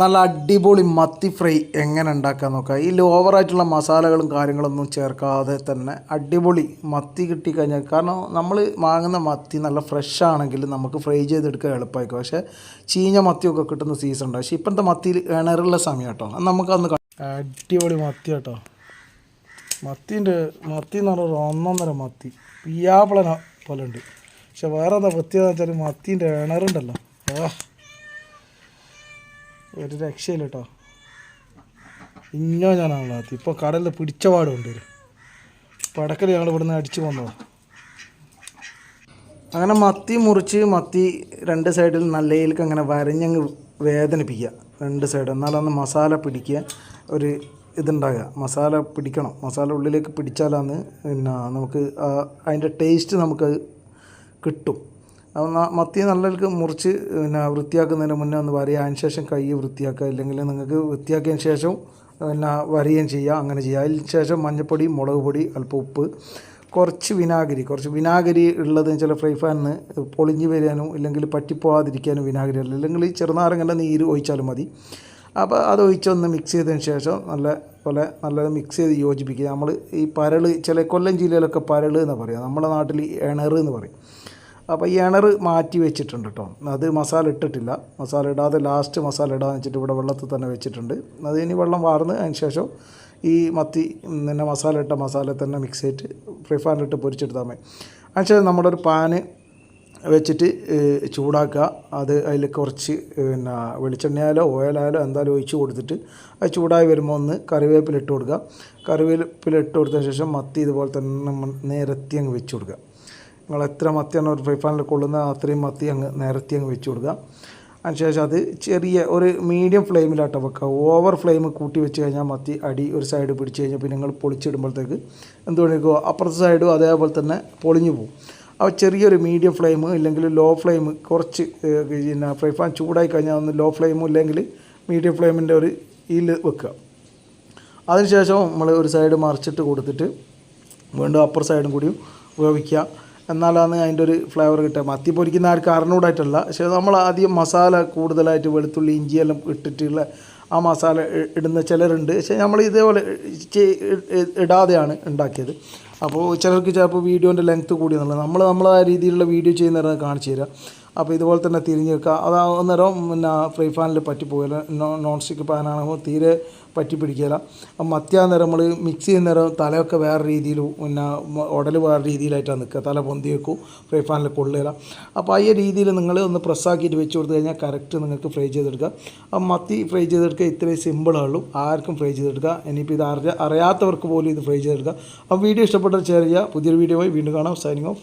നല്ല അടിപൊളി മത്തി ഫ്രൈ എങ്ങനെ ഉണ്ടാക്കാൻ നോക്കുക ഇതിൽ ഓവറായിട്ടുള്ള മസാലകളും കാര്യങ്ങളൊന്നും ചേർക്കാതെ തന്നെ അടിപൊളി മത്തി കിട്ടിക്കഴിഞ്ഞാൽ കാരണം നമ്മൾ വാങ്ങുന്ന മത്തി നല്ല ഫ്രഷ് ആണെങ്കിൽ നമുക്ക് ഫ്രൈ ചെയ്തെടുക്കാൻ എളുപ്പമായിരിക്കും. പക്ഷേ ചീഞ്ഞ മത്തിയൊക്കെ കിട്ടുന്ന സീസൺ ഉണ്ട്. പക്ഷേ ഇപ്പോഴത്തെ മത്തിയിൽ ഇണറുള്ള സമയം കേട്ടോ. നമുക്കന്ന് അടിപൊളി മത്തി കേട്ടോ. മത്തിന്റെ മത്തി എന്ന് പറഞ്ഞാൽ ഒന്നൊന്നര മത്തി. പിയാപ്പിളന പോലെ ഉണ്ട്. പക്ഷെ വേറെ എന്താ പ്രത്യേകത വെച്ചാൽ മത്തീന്റെ ഇണറുണ്ടല്ലോ. ആ ഒരു രക്ഷയില്ല കേട്ടോ ഇന്നോ ഞാനാണല്ലോ ഇപ്പോൾ കടലിൽ പിടിച്ച പാടുണ്ട്. പടക്കൽ ഞങ്ങൾ ഇവിടുന്ന് അടിച്ചു പോന്നോ അങ്ങനെ മത്തി മുറിച്ച് മത്തി രണ്ട് സൈഡിൽ നല്ലയിലേക്ക് അങ്ങനെ വരഞ്ഞങ്ങ് വേദനിപ്പിക്കുക. രണ്ട് സൈഡ് എന്നാലന്ന് മസാല പിടിക്കുക ഒരു ഇതുണ്ടാകുക. മസാല പിടിക്കണം. മസാല ഉള്ളിലേക്ക് പിടിച്ചാലാണ് പിന്നെ നമുക്ക് അതിന്റെ ടേസ്റ്റ് നമുക്ക് കിട്ടും. മത്തി നല്ലവർക്ക് മുറിച്ച് പിന്നെ വൃത്തിയാക്കുന്നതിന് മുന്നേ ഒന്ന് വരയുക അതിന് ശേഷം കൈ വൃത്തിയാക്കുക. ഇല്ലെങ്കിൽ നിങ്ങൾക്ക് വൃത്തിയാക്കിയതിന് ശേഷം പിന്നെ വരികയും ചെയ്യുക അങ്ങനെ ചെയ്യുക. അതിന് ശേഷം മഞ്ഞൾപ്പൊടി മുളക് പൊടി അല്പം ഉപ്പ് കുറച്ച് വിനാഗിരി. കുറച്ച് വിനാഗിരി ഉള്ളത് ചില ഫ്രൈ ഫാനിന് പൊളിഞ്ഞ് വരാനും ഇല്ലെങ്കിൽ പറ്റിപ്പോവാതിരിക്കാനും വിനാഗിരി അല്ല ഇല്ലെങ്കിൽ ചെറുനാരങ്ങന്റെ നീര് ഒഴിച്ചാലും മതി. അപ്പോൾ അത് ഒഴിച്ചൊന്ന് മിക്സ് ചെയ്തതിന് ശേഷം നല്ല പോലെ നല്ല മിക്സ് ചെയ്ത് യോജിപ്പിക്കുക. നമ്മൾ ഈ പരൾ ചില കൊല്ലം ജില്ലയിലൊക്കെ പരൾ എന്ന് പറയാം. നമ്മുടെ നാട്ടിൽ എണർ എന്ന് പറയും. അപ്പോൾ ഈ ഇണർ മാറ്റി വെച്ചിട്ടുണ്ട് കേട്ടോ അത് മസാല ഇട്ടിട്ടില്ല. മസാല ഇടാതെ ലാസ്റ്റ് മസാല ഇടാന്ന് വെച്ചിട്ട് ഇവിടെ വെള്ളത്തിൽ തന്നെ വെച്ചിട്ടുണ്ട്. അത് ഇനി വെള്ളം വാർന്ന് അതിന് ശേഷം ഈ മത്തി പിന്നെ മസാല ഇട്ട മസാല തന്നെ മിക്സ് ചെയ്തിട്ട് ഫ്രൈ പാനിലിട്ട് പൊരിച്ചെടുത്താൽ മതി. അതിനുശേഷം നമ്മുടെ ഒരു പാന് വെച്ചിട്ട് ചൂടാക്കുക. അത് അതിൽ കുറച്ച് പിന്നെ വെളിച്ചെണ്ണയായാലോ ഓയിലായാലോ എന്തായാലും ഒഴിച്ച് കൊടുത്തിട്ട് അത് ചൂടായി വരുമ്പോൾ ഒന്ന് കറിവേപ്പില ഇട്ട് കൊടുക്കുക. കറിവേപ്പില ഇട്ട് കൊടുത്തതിന് ശേഷം മത്തി ഇതുപോലെ തന്നെ നേരത്തെ അങ്ങ് വെച്ച് കൊടുക്കുക. നിങ്ങൾ എത്ര മത്തിയാണ് ഒരു ഫ്രൈ പാനിൽ കൊള്ളുന്നത് അത്രയും മത്തി അങ്ങ് നിരത്തി അങ്ങ് വെച്ച് കൊടുക്കുക. അതിനുശേഷം അത് ചെറിയ ഒരു മീഡിയം ഫ്ലെയിമിലാട്ടോ വെക്കുക. ഓവർ ഫ്ലെയിം കൂട്ടി വെച്ച് കഴിഞ്ഞാൽ മത്തി അടി ഒരു സൈഡ് പിടിച്ച് കഴിഞ്ഞാൽ പിന്നെ നിങ്ങൾ പൊളിച്ചിടുമ്പോഴത്തേക്ക് എന്ത് വേണമെങ്കിൽ അപ്പുറത്തെ സൈഡും അതേപോലെ തന്നെ പൊളിഞ്ഞു പോകും. അപ്പോൾ ചെറിയൊരു മീഡിയം ഫ്ലെയിം ഇല്ലെങ്കിൽ ലോ ഫ്ലെയിം കുറച്ച് പിന്നെ ഫ്രൈ പാൻ ചൂടായി കഴിഞ്ഞാൽ ഒന്ന് ലോ ഫ്ലെയിമും ഇല്ലെങ്കിൽ മീഡിയം ഫ്ലെയിമിന്റെ ഒരു ഈൽ വെക്കുക. അതിനുശേഷം നമ്മൾ ഒരു സൈഡ് മറിച്ചിട്ട് കൊടുത്തിട്ട് വീണ്ടും അപ്പർ സൈഡും കൂടിയും വേവിക്കുക എന്നാലാണ് അതിന്റെ ഒരു ഫ്ലേവർ കിട്ടുക. മത്തി പൊരിക്കുന്ന ആർക്ക് അറിഞ്ഞൂടായിട്ടല്ല പക്ഷേ നമ്മൾ ആദ്യം മസാല കൂടുതലായിട്ട് വെളുത്തുള്ളി ഇഞ്ചിയെല്ലാം ഇട്ടിട്ടുള്ള ആ മസാല ഇടുന്ന ചിലരുണ്ട്. പക്ഷേ നമ്മൾ ഇതേപോലെ ഇടാതെയാണ് ഉണ്ടാക്കിയത്. അപ്പോൾ ചിലർക്ക് ചിലപ്പോൾ വീഡിയോന്റെ ലെങ്ത്ത് കൂടിയെന്നുള്ളത്. നമ്മൾ നമ്മളാ രീതിയിലുള്ള വീഡിയോ ചെയ്യുന്നവരെ കാണിച്ചു തരാം. അപ്പോൾ ഇതുപോലെ തന്നെ തിരിഞ്ഞ് വെക്കുക അത് അന്നേരം പിന്നെ ഫ്രൈ പാനിൽ പറ്റിപ്പോകില്ല. നോൺ സ്റ്റിക്ക് പാനാണെങ്കിൽ തീരെ പറ്റി പിടിക്കില്ല അപ്പം മത്തിയാന്നേരം നമ്മൾ മിക്സ് ചെയ്യുന്ന നേരം തലയൊക്കെ വേറെ രീതിയിൽ പിന്നെ ഉടൽ വേറെ രീതിയിലായിട്ടാണ് നിൽക്കുക. തല പൊന്തി വെക്കും ഫ്രൈ പാനിൽ കൊള്ളുക അപ്പോൾ ഈ രീതിയിൽ നിങ്ങൾ ഒന്ന് പ്രസ്സാക്കിയിട്ട് വെച്ച് കൊടുത്തു കഴിഞ്ഞാൽ കറക്റ്റ് നിങ്ങൾക്ക് ഫ്രൈ ചെയ്തെടുക്കുക അപ്പം മത്തി ഫ്രൈ ചെയ്തെടുക്കുക ഇത്രയും സിമ്പിളുള്ളൂ ആർക്കും ഫ്രൈ ചെയ്തെടുക്കുക. ഇനിയിപ്പോൾ ഇത് അറിയ അറിയാത്തവർക്ക് പോലും ഇത് ഫ്രൈ ചെയ്തെടുക്കുക. അപ്പം വീഡിയോ ഇഷ്ടപ്പെട്ട ഷെയർ ചെയ്യുക. പുതിയൊരു വീഡിയോ വീണ്ടും കാണാം. Signing off